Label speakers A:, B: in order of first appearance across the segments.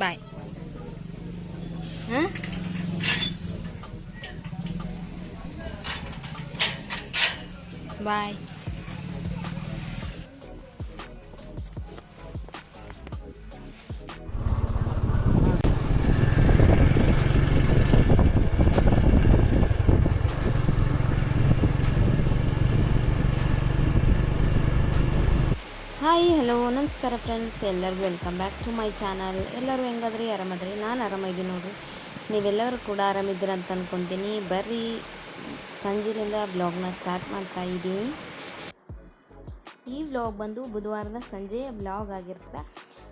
A: bậy hả? Bye. Hello, ನಮಸ್ಕಾರ friends ಎಲ್ಲರಿಗೂ welcome back to my channel ಎಲ್ಲರೂ ಹೆಂಗಾದ್ರಿ? ಆರಾಮದ್ರಿ? ನಾನು ಆರಾಮಿದ್ದೀನಿ ನೋಡಿರಿ. ನೀವೆಲ್ಲರೂ ಕೂಡ ಆರಾಮಿದ್ದೀರ ಅಂತ ಅಂದ್ಕೊತೀನಿ ಬರ್ರಿ, ಸಂಜೆಲಿಂದ ಬ್ಲಾಗ್ನ ಸ್ಟಾರ್ಟ್ ಮಾಡ್ತಾ ಇದ್ದೀನಿ. ಈ ವ್ಲಾಗ್ ಬಂದು ಬುಧವಾರದ ಸಂಜೆಯ ಬ್ಲಾಗ್ ಆಗಿರ್ತದೆ.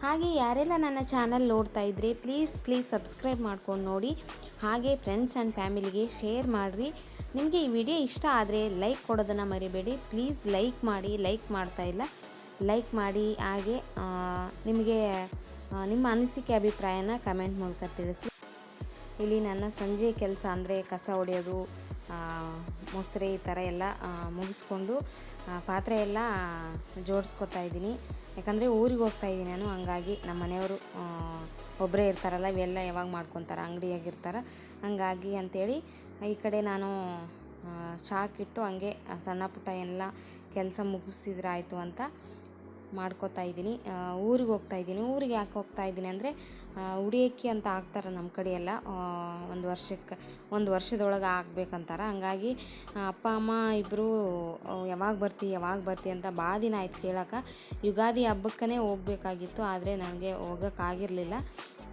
A: ಹಾಗೆ ಯಾರೆಲ್ಲ ನನ್ನ ಚಾನಲ್ ನೋಡ್ತಾ ಇದ್ರಿ ಪ್ಲೀಸ್ ಪ್ಲೀಸ್ ಸಬ್ಸ್ಕ್ರೈಬ್ ಮಾಡ್ಕೊಂಡು ನೋಡಿ. ಹಾಗೆ ಫ್ರೆಂಡ್ಸ್ ಆ್ಯಂಡ್ ಫ್ಯಾಮಿಲಿಗೆ ಶೇರ್ ಮಾಡಿರಿ. ನಿಮಗೆ ಈ ವಿಡಿಯೋ ಇಷ್ಟ ಆದರೆ ಲೈಕ್ ಕೊಡೋದನ್ನು ಮರಿಬೇಡಿ. ಪ್ಲೀಸ್ ಲೈಕ್ ಮಾಡಿ ಲೈಕ್ ಮಾಡ್ತಾ ಇಲ್ಲ. ಲೈಕ್ ಮಾಡಿ, ಹಾಗೆ ನಿಮಗೆ ನಿಮ್ಮ ಅನಿಸಿಕೆ ಅಭಿಪ್ರಾಯನ ಕಮೆಂಟ್ ಮೂಲಕ ತಿಳಿಸಿ. ಇಲ್ಲಿ ನನ್ನ ಸಂಜೆ ಕೆಲಸ ಅಂದರೆ ಕಸ ಹೊಡೆಯೋದು ಮೊಸರೆ ಈ ಥರ ಎಲ್ಲ ಮುಗಿಸ್ಕೊಂಡು ಪಾತ್ರೆ ಎಲ್ಲ ಜೋಡಿಸ್ಕೊತಾ ಇದ್ದೀನಿ. ಯಾಕಂದರೆ ಊರಿಗೆ ಹೋಗ್ತಾ ಇದ್ದೀನಿ ನಾನು, ಹಂಗಾಗಿ ನಮ್ಮ ಮನೆಯವರು ಒಬ್ಬರೇ ಇರ್ತಾರಲ್ಲ, ಇವೆಲ್ಲ ಯಾವಾಗ ಮಾಡ್ಕೊತಾರೆ, ಅಂಗಡಿಯಾಗಿರ್ತಾರೆ. ಹಂಗಾಗಿ ಅಂಥೇಳಿ ಈ ಕಡೆ ನಾನು ಚಾಕಿಟ್ಟು, ಹಂಗೆ ಸಣ್ಣ ಪುಟ್ಟ ಎಲ್ಲ ಕೆಲಸ ಮುಗಿಸಿದ್ರಾಯಿತು ಅಂತ ಮಾಡ್ಕೋತಾ ಇದ್ದೀನಿ. ಊರಿಗೆ ಹೋಗ್ತಾ ಇದ್ದೀನಿ. ಊರಿಗೆ ಯಾಕೆ ಹೋಗ್ತಾ ಇದ್ದೀನಿ ಅಂದರೆ ಉಡಿಯಕ್ಕಿ ಅಂತ ಹಾಕ್ತಾರೆ ನಮ್ಮ ಕಡೆ ಎಲ್ಲ. ಒಂದು ವರ್ಷಕ್ಕೆ, ಒಂದು ವರ್ಷದೊಳಗೆ ಆಗ್ಬೇಕಂತಾರೆ ಹಂಗಾಗಿ ಅಪ್ಪ, ಅಮ್ಮ ಇಬ್ಬರು ಯಾವಾಗ ಬರ್ತಿ ಯಾವಾಗ ಬರ್ತಿ ಅಂತ ಭಾಳ ದಿನ ಆಯ್ತು ಕೇಳೋಕೆ. ಯುಗಾದಿ ಹಬ್ಬಕ್ಕೇ ಹೋಗ್ಬೇಕಾಗಿತ್ತು, ಆದರೆ ನನಗೆ ಹೋಗೋಕ್ಕಾಗಿರಲಿಲ್ಲ.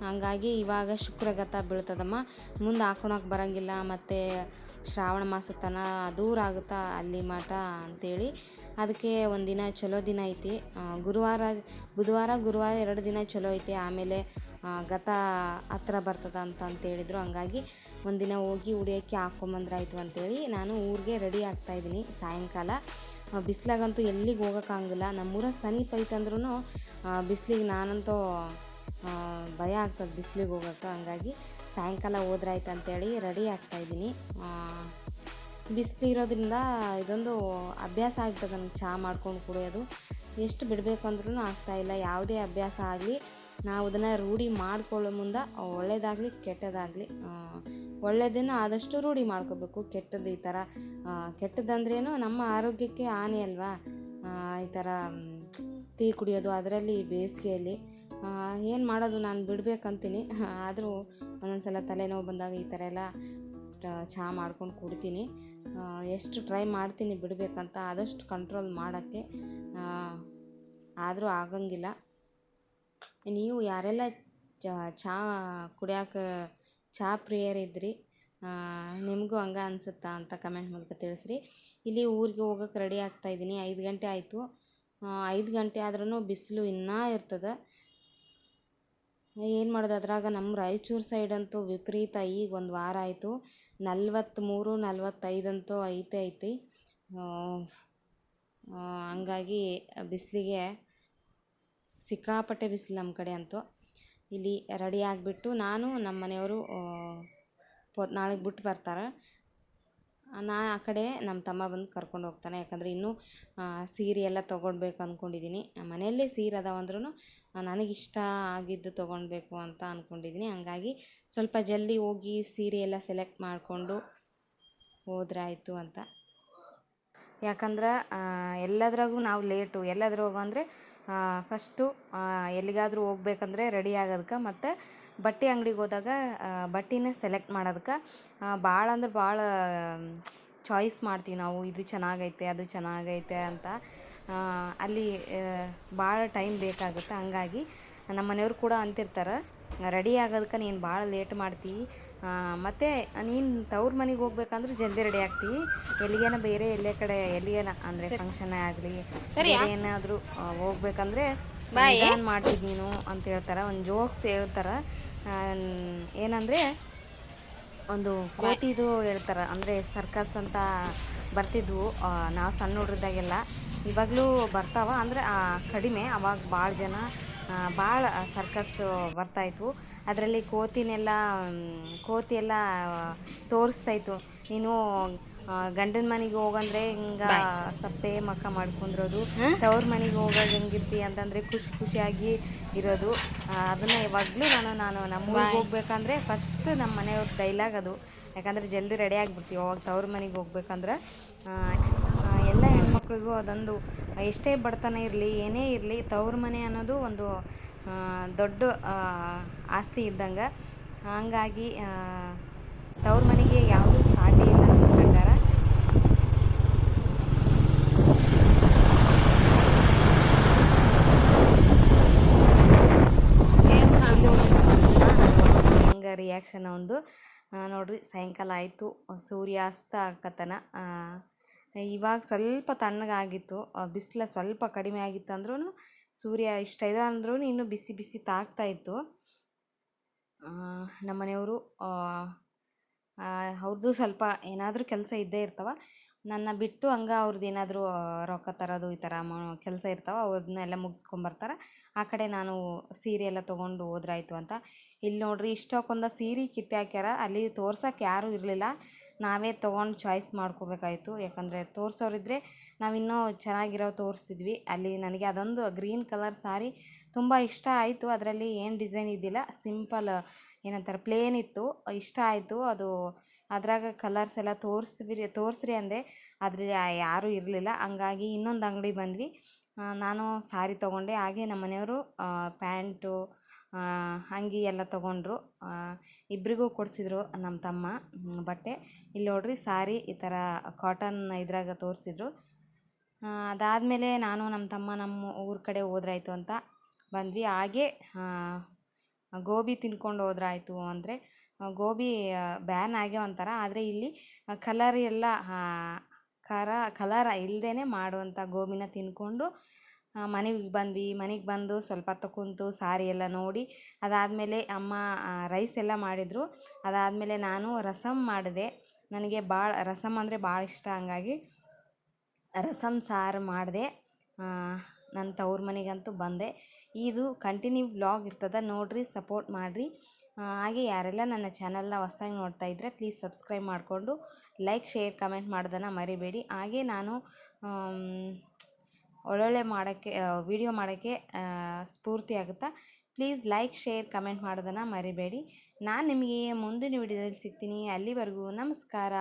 A: ಹಂಗಾಗಿ ಇವಾಗ ಶುಕ್ರಗತ ಬೀಳ್ತದಮ್ಮ. ಮುಂದೆ ಹಾಕೊಳಕ್ಕೆ ಬರೋಂಗಿಲ್ಲ, ಮತ್ತು ಶ್ರಾವಣ ಮಾಸ ತನ ದೂರ ಆಗುತ್ತಾ ಅಲ್ಲಿ ಮಠ ಅಂಥೇಳಿ ಅದಕ್ಕೆ ಒಂದಿನ ಚಲೋ ದಿನ ಐತಿ. ಗುರುವಾರ, ಬುಧವಾರ, ಗುರುವಾರ ಎರಡು ದಿನ ಚಲೋ ಐತಿ. ಆಮೇಲೆ ಗತ ಹತ್ರ ಬರ್ತದ ಅಂತ ಅಂತೇಳಿದ್ರು ಹಂಗಾಗಿ ಒಂದಿನ ಹೋಗಿ ಉಡಿಯೋಕ್ಕೆ ಹಾಕ್ಕೊಂಬಂದ್ರಾಯ್ತು ಅಂತೇಳಿ ನಾನು ಊರಿಗೆ ರೆಡಿ ಆಗ್ತಾಯಿದ್ದೀನಿ ಸಾಯಂಕಾಲ ಬಿಸಿಲಾಗಂತೂ ಎಲ್ಲಿಗೆ ಹೋಗೋಕ್ಕಾಗಲ್ಲ ನಮ್ಮೂರ ಸನೀಪ್ ಐತಂದ್ರೂ ಬಿಸ್ಲಿಗೆ ನಾನಂತೂ ಭಯ ಆಗ್ತದೆ ಬಿಸ್ಲಿಗೆ ಹೋಗೋಕ್ಕೆ. ಹಂಗಾಗಿ ಸಾಯಂಕಾಲ ಹೋದ್ರಾಯ್ತು ಅಂತೇಳಿ ರೆಡಿ ಆಗ್ತಾಯಿದ್ದೀನಿ ಬಿಸಿಲು ಇರೋದ್ರಿಂದ ಇದೊಂದು ಅಭ್ಯಾಸ ಆಗ್ಬಿಟ್ಟದೆ ನನಗೆ ಚಹಾ ಮಾಡ್ಕೊಂಡು ಕುಡಿಯೋದು. ಎಷ್ಟು ಬಿಡಬೇಕು ಅಂದ್ರೂ ಆಗ್ತಾಯಿಲ್ಲ ಯಾವುದೇ ಅಭ್ಯಾಸ ಆಗಲಿ, ನಾವು ಅದನ್ನು ರೂಢಿ ಮಾಡ್ಕೊಳ್ಳೋ ಮುಂದೆ ಒಳ್ಳೆಯದಾಗಲಿ ಕೆಟ್ಟದಾಗಲಿ ಒಳ್ಳೆಯದನ್ನು ಆದಷ್ಟು ರೂಢಿ ಮಾಡ್ಕೋಬೇಕು. ಕೆಟ್ಟದ್ದು ಈ ಥರ ಕೆಟ್ಟದ್ದಂದ್ರೇನು ನಮ್ಮ ಆರೋಗ್ಯಕ್ಕೆ ಹಾನಿ ಅಲ್ವಾ? ಈ ಥರ ಟೀ ಕುಡಿಯೋದು ಅದರಲ್ಲಿ ಬೇಸಿಗೆಯಲ್ಲಿ ಏನು ಮಾಡೋದು ನಾನು ಬಿಡಬೇಕಂತೀನಿ. ಆದರೂ ಒಂದೊಂದು ಸಲ ತಲೆನೋವು ಬಂದಾಗ ಈ ಥರ ಎಲ್ಲ ಚಹಾ ಮಾಡ್ಕೊಂಡು ಕುಡ್ತೀನಿ. ಎಷ್ಟು ಟ್ರೈ ಮಾಡ್ತೀನಿ ಬಿಡಬೇಕಂತ ಆದಷ್ಟು ಕಂಟ್ರೋಲ್ ಮಾಡೋಕ್ಕೆ ಆದರೂ ಆಗಂಗಿಲ್ಲ. ನೀವು ಯಾರೆಲ್ಲ ಚಹಾ ಕುಡಿಯೋಕೆ ಚಹಾ ಪ್ರಿಯರಿದ್ರಿ ನಿಮಗೂ ಹಂಗೆ ಅನಿಸುತ್ತಾ ಅಂತ ಕಮೆಂಟ್ ಮೂಲಕ ತಿಳಿಸ್ರಿ. ಇಲ್ಲಿ ಊರಿಗೆ ಹೋಗೋಕೆ ರೆಡಿ ಆಗ್ತಾ ಇದ್ದೀನಿ ಐದು ಗಂಟೆ ಆಯಿತು. ಐದು ಗಂಟೆ ಆದ್ರೂ ಬಿಸಿಲು ಇನ್ನೂ ಇರ್ತದೆ. ಏನು ಮಾಡೋದು? ಅದ್ರಾಗ ನಮ್ಮ ರಾಯಚೂರು ಸೈಡ್ ಅಂತೂ ವಿಪರೀತ ಈಗ ಒಂದು ವಾರ ಆಯಿತು. ನಲ್ವತ್ತ್ಮೂರು ನಲ್ವತ್ತೈದಂತೂ ಐತೆ ಐತಿ. ಹಂಗಾಗಿ ಬಿಸಿಲಿಗೆ ಸಿಕ್ಕಾಪಟ್ಟೆ ಬಿಸಿಲು ನಮ್ಮ ಕಡೆ ಅಂತೂ. ಇಲ್ಲಿ ರೆಡಿ ಆಗಿಬಿಟ್ಟು ನಾನು ನಮ್ಮ ಮನೆಯವರು ಪೊ, ನಾಳೆಗೆ ಬಿಟ್ಟು ಬರ್ತಾರೆ. ನಾ ಆ ಕಡೆ ನಮ್ಮ ತಮ್ಮ ಬಂದು ಕರ್ಕೊಂಡು ಹೋಗ್ತಾನೆ. ಯಾಕಂದರೆ ಇನ್ನೂ ಸೀರೆ ಎಲ್ಲ ತೊಗೊಳ್ಬೇಕು ಅಂದ್ಕೊಂಡಿದ್ದೀನಿ ಮನೆಯಲ್ಲೇ ಸೀರೆ ಅದಾವಂದ್ರೂ ನನಗಿಷ್ಟ ಆಗಿದ್ದು ತೊಗೊಳ್ಬೇಕು ಅಂತ ಅಂದ್ಕೊಂಡಿದ್ದೀನಿ ಹಂಗಾಗಿ ಸ್ವಲ್ಪ ಜಲ್ದಿ ಹೋಗಿ ಸೀರೆ ಎಲ್ಲ ಸೆಲೆಕ್ಟ್ ಮಾಡಿಕೊಂಡು ಹೋದ್ರಾಯ್ತು ಅಂತ. ಯಾಕಂದ್ರೆ ಎಲ್ಲದ್ರಾಗೂ ನಾವು ಲೇಟು. ಎಲ್ಲದ್ರಾಗೂ ಅಂದರೆ ಫಸ್ಟು ಎಲ್ಲಿಗಾದರೂ ಹೋಗ್ಬೇಕಂದ್ರೆ ರೆಡಿ ಆಗೋದಕ್ಕೆ ಮತ್ತು ಬಟ್ಟೆ ಅಂಗ್ಡಿಗೆ ಹೋದಾಗ ಬಟ್ಟೆನ ಸೆಲೆಕ್ಟ್ ಮಾಡೋದಕ್ಕೆ ಭಾಳ ಅಂದ್ರೆ ಭಾಳ ಚಾಯ್ಸ್ ಮಾಡ್ತೀವಿ ನಾವು. ಇದು ಚೆನ್ನಾಗೈತೆ, ಅದು ಚೆನ್ನಾಗೈತೆ ಅಂತ ಅಲ್ಲಿ ಭಾಳ ಟೈಮ್ ಬೇಕಾಗುತ್ತೆ. ಹಂಗಾಗಿ, ನಮ್ಮ ಮನೆಯವ್ರು ಕೂಡ ಅಂತಿರ್ತಾರೆ ರೆಡಿ ಆಗೋದಕ್ಕೆ ನೀನು ಭಾಳ ಲೇಟ್ ಮಾಡ್ತೀವಿ ಮತ್ತು ನೀನು ತವ್ರ ಮನೆಗೆ ಹೋಗ್ಬೇಕಂದ್ರೆ ಜಲ್ದಿ ರೆಡಿ ಆಗ್ತೀವಿ ಎಲ್ಲಿಗೇನ ಬೇರೆ ಎಲ್ಲೇ ಕಡೆ ಎಲ್ಲಿಗೇನ ಅಂದರೆ ಫಂಕ್ಷನ್ ಆಗಲಿ ಸರಿ ಏನಾದರೂ ಹೋಗ್ಬೇಕಂದ್ರೆ ಏನು ಮಾಡ್ತೀವಿ ನೀನು ಅಂತ ಹೇಳ್ತಾರೆ. ಒಂದು ಜೋಕ್ಸ್ ಹೇಳ್ತಾರೆ. ಏನಂದರೆ ಒಂದು ಕೋತಿದು ಹೇಳ್ತಾರೆ. ಅಂದರೆ ಸರ್ಕಸ್ ಅಂತ ಬರ್ತಿದ್ವು. ನಾವು ಸಣ್ಣ ಹುಡ್ರಿದ್ದಾಗೆಲ್ಲ ಇವಾಗಲೂ ಬರ್ತಾವ. ಅಂದರೆ ಕಡಿಮೆ. ಅವಾಗ ಭಾಳ ಜನ ಭಾಳ ಸರ್ಕಸ್ ಬರ್ತಾಯಿತ್ತು ಅದರಲ್ಲಿ ಕೋತಿನೆಲ್ಲ ಕೋತಿ ಎಲ್ಲ ತೋರಿಸ್ತಾಯಿತ್ತು ನೀನು ಗಂಡನ ಮನೆಗೆ ಹೋಗಂದ್ರೆ ಹಿಂಗ ಸಪ್ಪೆ ಮಕ್ಕ ಮಾಡ್ಕೊಂಡಿರೋದು. ತವ್ರ ಮನೆಗೆ ಹೋಗೋದು ಹೆಂಗಿರ್ತಿ ಅಂತಂದರೆ ಖುಷಿ ಖುಷಿಯಾಗಿ ಇರೋದು. ಅದನ್ನ ಯಾವಾಗಲೂ ನಾನು ನಾನು ನಮ್ಮ ಊರಿಗೆ ಹೋಗ್ಬೇಕಂದ್ರೆ ಫಸ್ಟ್ ನಮ್ಮ ಮನೆಯವ್ರ ಡೈಲಾಗ್ ಅದು. ಯಾಕಂದ್ರೆ ಜಲ್ದಿ ರೆಡಿ ಆಗಿಬಿಡ್ತೀವಿ. ಅವಾಗ ತವ್ರ ಮನೆಗೆ ಹೋಗ್ಬೇಕಂದ್ರೆ. ಎಲ್ಲ ಹೆಣ್ಮಕ್ಳಿಗೂ ಅದೊಂದು ಎಷ್ಟೇ ಬಡತನ ಇರಲಿ, ಏನೇ ಇರಲಿ, ತವ್ರ ಮನೆ ಅನ್ನೋದು ಒಂದು ದೊಡ್ಡ ಆಸ್ತಿ ಇದ್ದಂಗೆ. ಹಂಗಾಗಿ ತವ್ರ ಮನೆಗೆ ಯಾವುದೂ ಸಾಟಿ ಇಲ್ಲ ನನ್ನ ಪ್ರಕಾರ. ಹಂಗೆ ರಿಯಾಕ್ಷನ್ ಒಂದು ನೋಡ್ರಿ, ಸಾಯಂಕಾಲ ಆಯಿತು. ಸೂರ್ಯಾಸ್ತ ಆಕತನ ಇವಾಗ ಸ್ವಲ್ಪ ತಣ್ಣಗಾಗಿತ್ತು ಬಿಸಿಲು ಸ್ವಲ್ಪ ಕಡಿಮೆ ಆಗಿತ್ತು ಅಂದ್ರೂ ಸೂರ್ಯ ಇಷ್ಟ ಇದೆ ಅಂದ್ರೂ ಇನ್ನೂ ಬಿಸಿ ಬಿಸಿ ತಾಗ್ತಾ ಇತ್ತು. ನಮ್ಮನೆಯವರು ನಮ್ಮ ಮನೆಯವರು ಅವ್ರದ್ದು ಸ್ವಲ್ಪ ಏನಾದರೂ ಕೆಲಸ ಇದ್ದೇ ಇರ್ತವೆ. ನನ್ನ ಬಿಟ್ಟು ಹಂಗೆ ಅವ್ರದ್ದು ಏನಾದರೂ ರೊಕ್ಕ ತರೋದು ಈ ಥರ ಕೆಲಸ ಇರ್ತಾವೆ ಅವ್ರನ್ನೆಲ್ಲ ಮುಗಿಸ್ಕೊಂಬರ್ತಾರೆ. ಆ ಕಡೆ ನಾನು ಸೀರೆ ಎಲ್ಲ ತೊಗೊಂಡು ಹೋದ್ರಾಯ್ತು ಅಂತ. ಇಲ್ಲಿ ನೋಡ್ರಿ, ಇಷ್ಟಕ್ಕೊಂದು ಸೀರೆ ಕಿತ್ತಾಕ್ಯಾರ ಅಲ್ಲಿ ತೋರ್ಸೋಕೆ ಯಾರೂ ಇರಲಿಲ್ಲ. ನಾವೇ ತೊಗೊಂಡು ಚಾಯ್ಸ್ ಮಾಡ್ಕೋಬೇಕಾಯಿತು. ಯಾಕಂದರೆ ತೋರಿಸೋರಿದ್ರೆ ನಾವಿನ್ನೂ ಚೆನ್ನಾಗಿರೋ ತೋರಿಸಿದ್ವಿ. ಅಲ್ಲಿ ನನಗೆ ಅದೊಂದು ಗ್ರೀನ್ ಕಲರ್ ಸಾರಿ ತುಂಬ ಇಷ್ಟ ಆಯಿತು. ಅದರಲ್ಲಿ ಏನು ಡಿಸೈನ್ ಇದ್ದಿಲ್ಲ. ಸಿಂಪಲ್ ಏನಂತಾರೆ ಪ್ಲೇನ್ ಇತ್ತು. ಇಷ್ಟ ಆಯಿತು. ಅದು ಅದ್ರಾಗ ಕಲರ್ಸ್ ಎಲ್ಲ ತೋರಿಸ್ರಿ ತೋರಿಸ್ರಿ ಅಂದೆ. ಅದರಲ್ಲಿ ಯಾರೂ ಇರಲಿಲ್ಲ. ಹಂಗಾಗಿ ಇನ್ನೊಂದು ಅಂಗಡಿ ಬಂದ್ವಿ. ನಾನು ಸಾರಿ ತೊಗೊಂಡೆ. ಹಾಗೆ ನಮ್ಮ ಮನೆಯವರು ಪ್ಯಾಂಟು ಅಂಗಿ ಎಲ್ಲ ತೊಗೊಂಡ್ರು. ಇಬ್ಬರಿಗೂ ಕೊಡಿಸಿದ್ರು ನಮ್ಮ ತಮ್ಮ ಬಟ್ಟೆ. ಇಲ್ಲಿ ನೋಡ್ರಿ, ಸಾರಿ ಈ ಥರ ಕಾಟನ್ ಇದ್ರಾಗ ತೋರಿಸಿದ್ರು. ಅದಾದಮೇಲೆ ನಾನು ನಮ್ಮ ತಮ್ಮ ನಮ್ಮ ಊರ ಕಡೆ ಹೋದ್ರಾಯ್ತು ಅಂತ ಬಂದ್ವಿ. ಹಾಗೆ ಗೋಬಿ ತಿನ್ಕೊಂಡು ಹೋದ್ರಾಯ್ತು ಅಂದರೆ ಗೋಬಿ ಬ್ಯಾನ್ ಆಗ್ಯಾವ ಅಂತಾರೆ. ಆದರೆ ಇಲ್ಲಿ ಕಲರ್ ಎಲ್ಲ ಕರ ಕಲರ್ ಇಲ್ಲದೇ ಮಾಡುವಂಥ ಗೋಬಿನ ತಿನ್ಕೊಂಡು ಮನೆಗೆ ಬಂದ್ವಿ. ಮನೆಗೆ ಬಂದು ಸ್ವಲ್ಪ ಹೊತ್ತು ಕುಂತು ಸಾರಿ ಎಲ್ಲ ನೋಡಿ, ಅದಾದಮೇಲೆ ಅಮ್ಮ ರೈಸ್ ಎಲ್ಲ ಮಾಡಿದರು. ಅದಾದಮೇಲೆ ನಾನು ರಸಮ್ ಮಾಡಿದೆ. ನನಗೆ ಭಾಳ ರಸಮ್ ಅಂದರೆ ಭಾಳ ಇಷ್ಟ ಹಂಗಾಗಿ ರಸಮ್ ಸಾರು ಮಾಡಿದೆ. ನನ್ನ ತವ್ರ ಮನೆಗಂತೂ ಬಂದೆ. ಇದು ಕಂಟಿನ್ಯೂ ಬ್ಲಾಗ್ ಇರ್ತದೆ, ನೋಡಿರಿ, ಸಪೋರ್ಟ್ ಮಾಡಿರಿ. ಹಾಗೆ ಯಾರೆಲ್ಲ ನನ್ನ ಚಾನಲ್ನ ಹೊಸ್ದಾಗಿ ನೋಡ್ತಾ ಇದ್ದರೆ ಪ್ಲೀಸ್ ಸಬ್ಸ್ಕ್ರೈಬ್ ಮಾಡಿಕೊಂಡು ಲೈಕ್, ಶೇರ್, ಕಮೆಂಟ್ ಮಾಡೋದನ್ನು ಮರಿಬೇಡಿ. ಹಾಗೆ ನಾನು ಒಳ್ಳೊಳ್ಳೆ ಮಾಡೋಕ್ಕೆ ವಿಡಿಯೋ ಮಾಡೋಕ್ಕೆ ಸ್ಫೂರ್ತಿ ಆಗುತ್ತಾ? ಪ್ಲೀಸ್ ಲೈಕ್, ಶೇರ್, ಕಮೆಂಟ್ ಮಾಡೋದನ್ನು ಮರಿಬೇಡಿ. ನಾನು ನಿಮಗೆ ಮುಂದಿನ ವಿಡಿಯೋದಲ್ಲಿ ಸಿಗ್ತೀನಿ. ಅಲ್ಲಿವರೆಗೂ ನಮಸ್ಕಾರ.